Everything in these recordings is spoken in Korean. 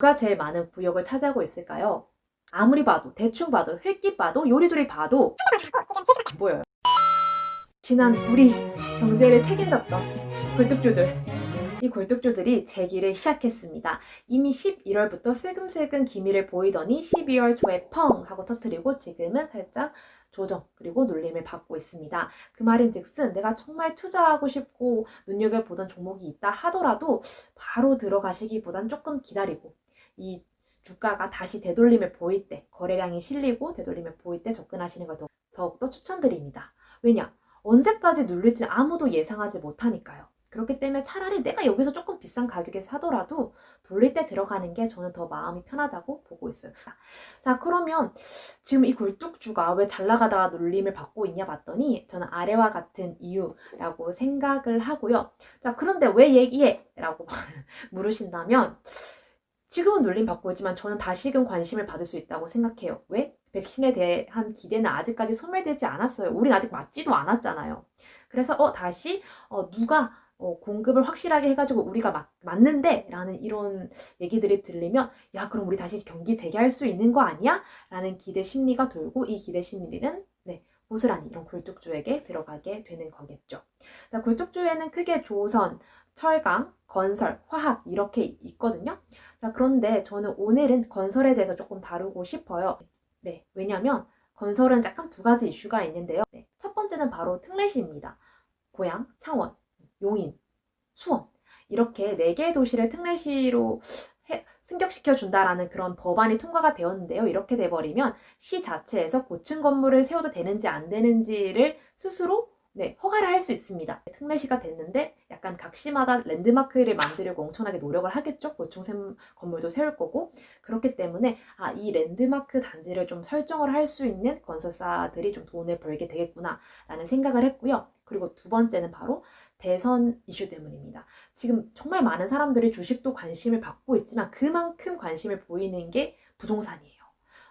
누가 제일 많은 구역을 차지하고 있을까요? 아무리 봐도, 대충 봐도, 획기 봐도, 요리조리 봐도 안 보여요. 지난 우리 경제를 책임졌던 굴뚝주들. 이 굴뚝주들이 재기를 시작했습니다. 이미 11월부터 슬금슬금 기미를 보이더니 12월 초에 펑 하고 터트리고 지금은 살짝 조정 그리고 눌림을 받고 있습니다. 그 말인즉슨 내가 정말 투자하고 싶고 눈여겨보던 종목이 있다 하더라도 바로 들어가시기보단 조금 기다리고 이 주가가 다시 되돌림을 보일 때 거래량이 실리고 되돌림을 보일 때 접근하시는 걸 더- 더욱더 추천드립니다. 왜냐? 언제까지 눌릴지 아무도 예상하지 못하니까요. 그렇기 때문에 차라리 내가 여기서 조금 비싼 가격에 사더라도 돌릴 때 들어가는 게 저는 더 마음이 편하다고 보고 있어요. 자, 그러면 지금 이 굴뚝주가 왜 잘 나가다가 눌림을 받고 있냐 봤더니 저는 아래와 같은 이유라고 생각을 하고요. 자, 그런데 왜 얘기해? 라고 물으신다면 지금은 눌림 받고 있지만 저는 다시금 관심을 받을 수 있다고 생각해요. 왜? 백신에 대한 기대는 아직까지 소멸되지 않았어요. 우린 아직 맞지도 않았잖아요. 그래서 어 다시 어 누가 어, 공급을 확실하게 해가지고 우리가 맞, 맞는데 라는 이런 얘기들이 들리면 야 그럼 우리 다시 경기 재개할 수 있는 거 아니야? 라는 기대 심리가 돌고 이 기대 심리는 네 고스란히 이런 굴뚝주에게 들어가게 되는 거겠죠. 자 굴뚝주에는 크게 조선, 철강, 건설, 화학 이렇게 있거든요. 자 그런데 저는 오늘은 건설에 대해서 조금 다루고 싶어요. 네 왜냐면 건설은 약간 두 가지 이슈가 있는데요. 네, 첫 번째는 바로 특례시입니다. 고양, 창원, 용인, 수원 이렇게 네 개의 도시를 특례시로 해- 승격시켜 준다라는 그런 법안이 통과가 되었는데요. 이렇게 돼버리면 시 자체에서 고층 건물을 세워도 되는지 안 되는지를 스스로 네, 허가를 할 수 있습니다. 특례시가 됐는데 약간 각 시마다 랜드마크를 만들려고 엄청나게 노력을 하겠죠. 고층 샘- 건물도 세울 거고 그렇기 때문에 아, 이 랜드마크 단지를 좀 설정을 할 수 있는 건설사들이 좀 돈을 벌게 되겠구나라는 생각을 했고요. 그리고 두 번째는 바로 대선 이슈 때문입니다. 지금 정말 많은 사람들이 주식도 관심을 받고 있지만 그만큼 관심을 보이는 게 부동산이에요.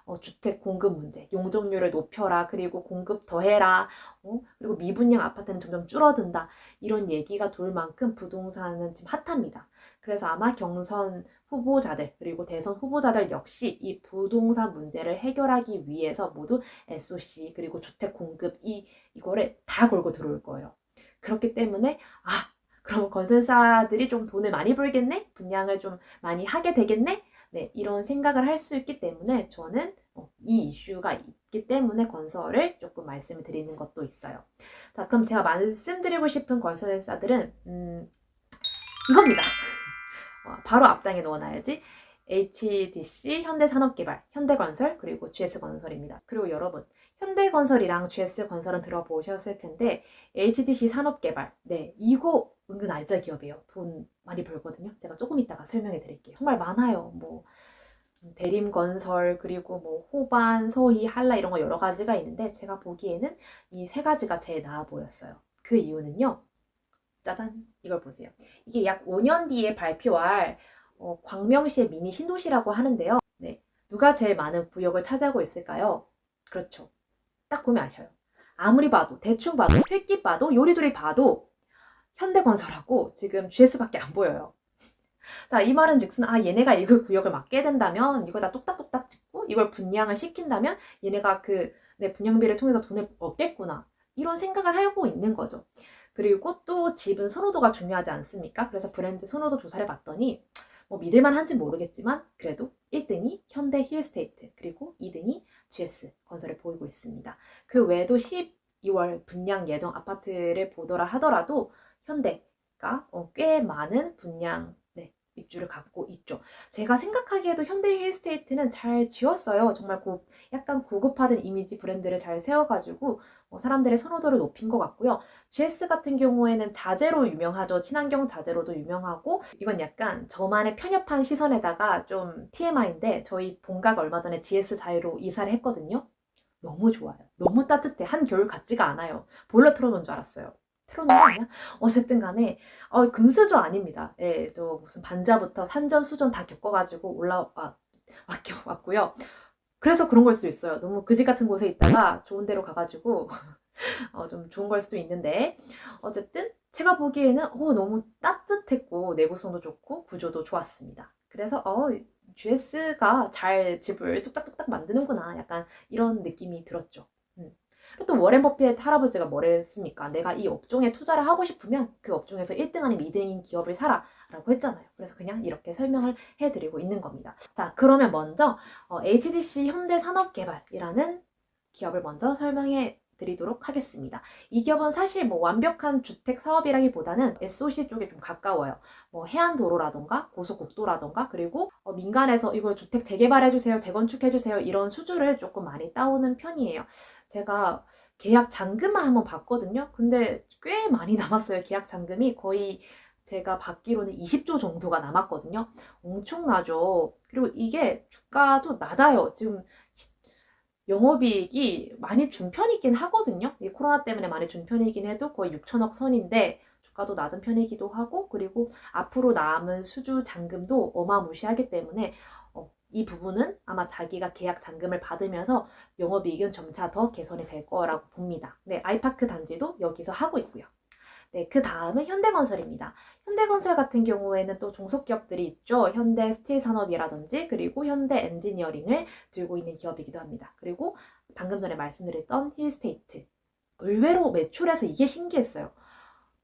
어, 주택 공급 문제, 용적률을 높여라, 그리고 공급 더해라, 어, 그리고 미분양 아파트는 점점 줄어든다. 이런 얘기가 돌 만큼 부동산은 지금 핫합니다. 그래서 아마 경선 후보자들, 그리고 대선 후보자들 역시 이 부동산 문제를 해결하기 위해서 모두 SOC, 그리고 주택 공급, 이, 이거를 다 걸고 들어올 거예요. 그렇기 때문에, 아, 그럼 건설사들이 좀 돈을 많이 벌겠네? 분양을 좀 많이 하게 되겠네? 네, 이런 생각을 할 수 있기 때문에 저는 어, 이 이슈가 있기 때문에 건설을 조금 말씀을 드리는 것도 있어요. 자, 그럼 제가 말씀드리고 싶은 건설사들은, 음, 이겁니다. 어, 바로 앞장에 넣어놔야지. HDC, 현대산업개발, 현대건설, 그리고 GS건설입니다. 그리고 여러분, 현대건설이랑 GS건설은 들어보셨을 텐데, HDC 산업개발, 네, 이거 은근 알짜 기업이에요. 돈 많이 벌거든요. 제가 조금 이따가 설명해 드릴게요. 정말 많아요. 뭐, 대림건설, 그리고 뭐, 호반, 서희, 한라 이런 거 여러 가지가 있는데, 제가 보기에는 이 세 가지가 제일 나아 보였어요. 그 이유는요, 짜잔, 이걸 보세요. 이게 약 5년 뒤에 발표할 어, 광명시의 미니 신도시라고 하는데요. 네. 누가 제일 많은 구역을 차지하고 있을까요? 그렇죠. 딱 보면 아셔요. 아무리 봐도, 대충 봐도, 획기 봐도, 요리조리 봐도 현대건설하고 지금 GS밖에 안 보여요. 자, 이 말은 즉슨, 아, 얘네가 이거 구역을 맡게 된다면, 이걸 다 뚝딱뚝딱 찍고, 이걸 분양을 시킨다면, 얘네가 그, 네, 분양비를 통해서 돈을 얻겠구나. 이런 생각을 하고 있는 거죠. 그리고 또 집은 선호도가 중요하지 않습니까? 그래서 브랜드 선호도 조사를 봤더니, 뭐 믿을만 한지 모르겠지만 그래도 1등이 현대 힐스테이트 그리고 2등이 GS 건설을 보이고 있습니다. 그 외에도 12월 분양 예정 아파트를 보더라 하더라도 현대가 어, 꽤 많은 분양 네, 입주를 갖고 있죠. 제가 생각하기에도 현대 힐스테이트는 잘 지었어요. 정말 고, 약간 고급화된 이미지 브랜드를 잘 세워가지고 어, 사람들의 선호도를 높인 것 같고요. GS 같은 경우에는 자재로 유명하죠. 친환경 자재로도 유명하고 이건 약간 저만의 편협한 시선에다가 좀 TMI인데 저희 본가가 얼마 전에 GS 자유로 이사를 했거든요. 너무 좋아요. 너무 따뜻해. 한겨울 같지가 않아요. 보일러 틀어놓은 줄 알았어요. 거 아니야? 어쨌든 간에 어, 금수저 아닙니다. 예, 저 무슨 반자부터 산전 수전 다 겪어가지고 올라와 왔고요. 그래서 그런 걸 수도 있어요. 너무 그지 같은 곳에 있다가 좋은 데로 가가지고 어, 좀 좋은 걸 수도 있는데 어쨌든 제가 보기에는 어, 너무 따뜻했고 내구성도 좋고 구조도 좋았습니다. 그래서 어, GS가 잘 집을 뚝딱뚝딱 만드는구나. 약간 이런 느낌이 들었죠. 또 워렌 버핏 할아버지가 뭐랬습니까? 내가 이 업종에 투자를 하고 싶으면 그 업종에서 1등 아니면 2등인 기업을 사라 라고 했잖아요. 그래서 그냥 이렇게 설명을 해드리고 있는 겁니다. 자, 그러면 먼저 어, HDC 현대산업개발이라는 기업을 먼저 설명해 드리도록 하겠습니다. 이 기업은 사실 뭐 완벽한 주택 사업이라기보다는 SOC 쪽에 좀 가까워요. 뭐 해안도로라던가 고속국도라던가 그리고 어, 민간에서 이걸 주택 재개발해주세요, 재건축해주세요 이런 수주를 조금 많이 따오는 편이에요. 제가 계약 잔금만 한번 봤거든요. 근데 꽤 많이 남았어요. 계약 잔금이 거의 제가 받기로는 20조 정도가 남았거든요. 엄청나죠. 그리고 이게 주가도 낮아요. 지금 영업이익이 많이 준 편이긴 하거든요. 이 코로나 때문에 많이 준 편이긴 해도 거의 6천억 선인데 주가도 낮은 편이기도 하고 그리고 앞으로 남은 수주 잔금도 어마무시하기 때문에 어, 이 부분은 아마 자기가 계약 잔금을 받으면서 영업이익은 점차 더 개선이 될 거라고 봅니다. 네, 아이파크 단지도 여기서 하고 있고요. 네, 그 다음은 현대건설입니다. 현대건설 같은 경우에는 또 종속기업들이 있죠. 현대 스틸 산업이라든지 그리고 현대 엔지니어링을 들고 있는 기업이기도 합니다. 그리고 방금 전에 말씀드렸던 힐스테이트. 의외로 매출에서 이게 신기했어요.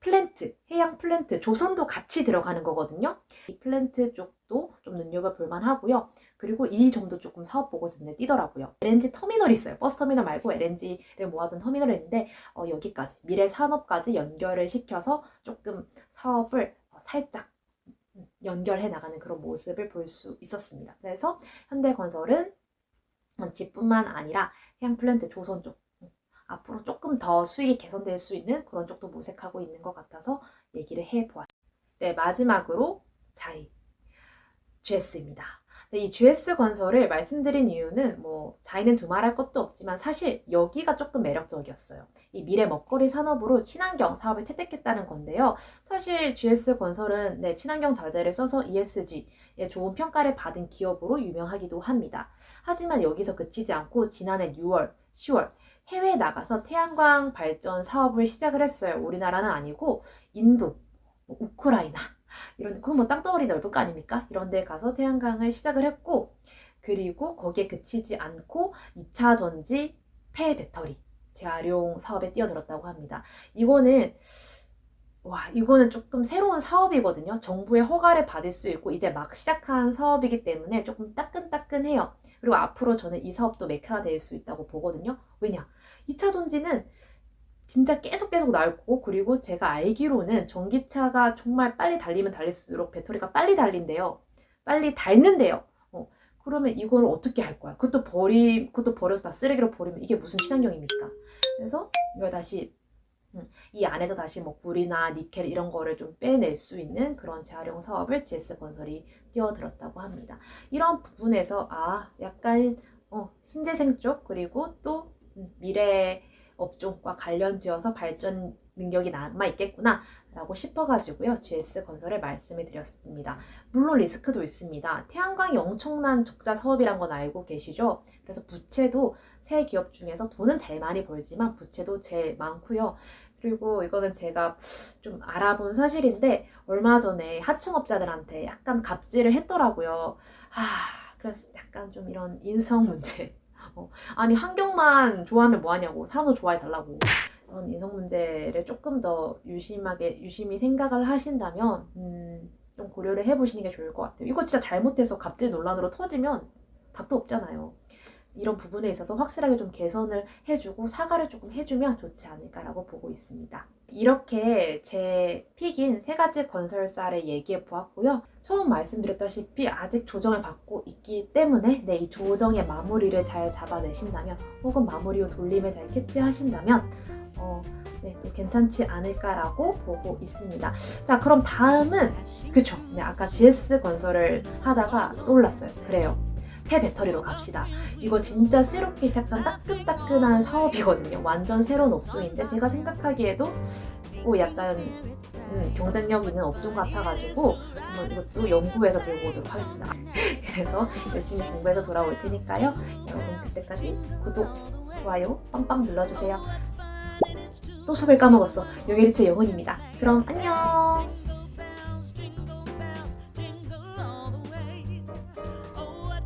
플랜트, 해양 플랜트, 조선도 같이 들어가는 거거든요. 이 플랜트 쪽도 좀 눈여겨볼 만하고요. 그리고 이 점도 조금 사업 보고서 눈에 띄더라고요. LNG 터미널이 있어요. 버스 터미널 말고 LNG를 모아둔 터미널이 있는데 어, 여기까지 미래 산업까지 연결을 시켜서 조금 사업을 어, 살짝 연결해 나가는 그런 모습을 볼 수 있었습니다. 그래서 현대건설은 집뿐만 아니라 해양 플랜트 조선 쪽 앞으로 조금 더 수익이 개선될 수 있는 그런 쪽도 모색하고 있는 것 같아서 얘기를 해보았습니다. 네, 마지막으로 자이 GS입니다. 네, 이 GS 건설을 말씀드린 이유는 뭐 자이는 두말할 것도 없지만 사실 여기가 조금 매력적이었어요. 이 미래 먹거리 산업으로 친환경 사업을 채택했다는 건데요. 사실 GS 건설은 네, 친환경 자재를 써서 ESG에 좋은 평가를 받은 기업으로 유명하기도 합니다. 하지만 여기서 그치지 않고 지난해 6월, 10월 해외에 나가서 태양광 발전 사업을 시작을 했어요. 우리나라는 아니고 인도, 뭐 우크라이나 이런 그건 뭐 땅덩어리 넓은 거 아닙니까? 이런 데 가서 태양광을 시작을 했고 그리고 거기에 그치지 않고 2차 전지 폐 배터리 재활용 사업에 뛰어들었다고 합니다. 이거는 와, 이거는 조금 새로운 사업이거든요. 정부의 허가를 받을 수 있고 이제 막 시작한 사업이기 때문에 조금 따끈따끈해요. 그리고 앞으로 저는 이 사업도 메카가 될 수 있다고 보거든요. 왜냐? 2차 전지는 진짜 계속 계속 나올 거고 그리고 제가 알기로는 전기차가 정말 빨리 달리면 달릴수록 배터리가 빨리 달린대요. 빨리 닳는데요. 어, 그러면 이걸 어떻게 할 거야? 그것도 버리 그것도 버려서 다 쓰레기로 버리면 이게 무슨 친환경입니까? 그래서 이걸 다시 음, 이 안에서 다시 뭐 구리나 니켈 이런 거를 좀 빼낼 수 있는 그런 재활용 사업을 GS건설이 뛰어들었다고 합니다. 이런 부분에서 아 약간 어, 신재생 쪽 그리고 또 음, 미래 업종과 관련 지어서 발전 능력이 남아 있겠구나 라고 싶어가지고요 GS건설을 말씀을 드렸습니다. 물론 리스크도 있습니다. 태양광이 엄청난 적자 사업이란 건 알고 계시죠? 그래서 부채도 새 기업 중에서 돈은 제일 많이 벌지만 부채도 제일 많고요 그리고 이거는 제가 좀 알아본 사실인데 얼마 전에 하청업자들한테 약간 갑질을 했더라고요. 아, 그래서 약간 좀 이런 인성 문제. 어, 아니 환경만 좋아하면 뭐하냐고 사람도 좋아해 달라고 이런 인성 문제를 조금 더 유심하게 유심히 생각을 하신다면 음, 좀 고려를 해보시는 게 좋을 것 같아요. 이거 진짜 잘못해서 갑질 논란으로 터지면 답도 없잖아요. 이런 부분에 있어서 확실하게 좀 개선을 해주고 사과를 조금 해주면 좋지 않을까라고 보고 있습니다. 이렇게 제 픽인 세 가지 건설사를 얘기해 보았고요. 처음 말씀드렸다시피 아직 조정을 받고 있기 때문에 네, 이 조정의 마무리를 잘 잡아내신다면 혹은 마무리 후 돌림을 잘 캐치하신다면 어, 네, 또 괜찮지 않을까라고 보고 있습니다. 자, 그럼 다음은 그쵸? 네, 아까 GS 건설을 하다가 떠올랐어요. 그래요. 폐 배터리로 갑시다. 이거 진짜 새롭게 시작한 따끈따끈한 사업이거든요. 완전 새로운 업종인데 제가 생각하기에도 오 약간 음, 경쟁력 있는 업종 같아가지고 한번 이것도 연구해서 들고 오도록 하겠습니다. 그래서 열심히 공부해서 돌아올 테니까요. 여러분 그때까지 구독, 좋아요 빵빵 눌러주세요. 또 소별 까먹었어. 용예리체 영혼입니다. 그럼 안녕!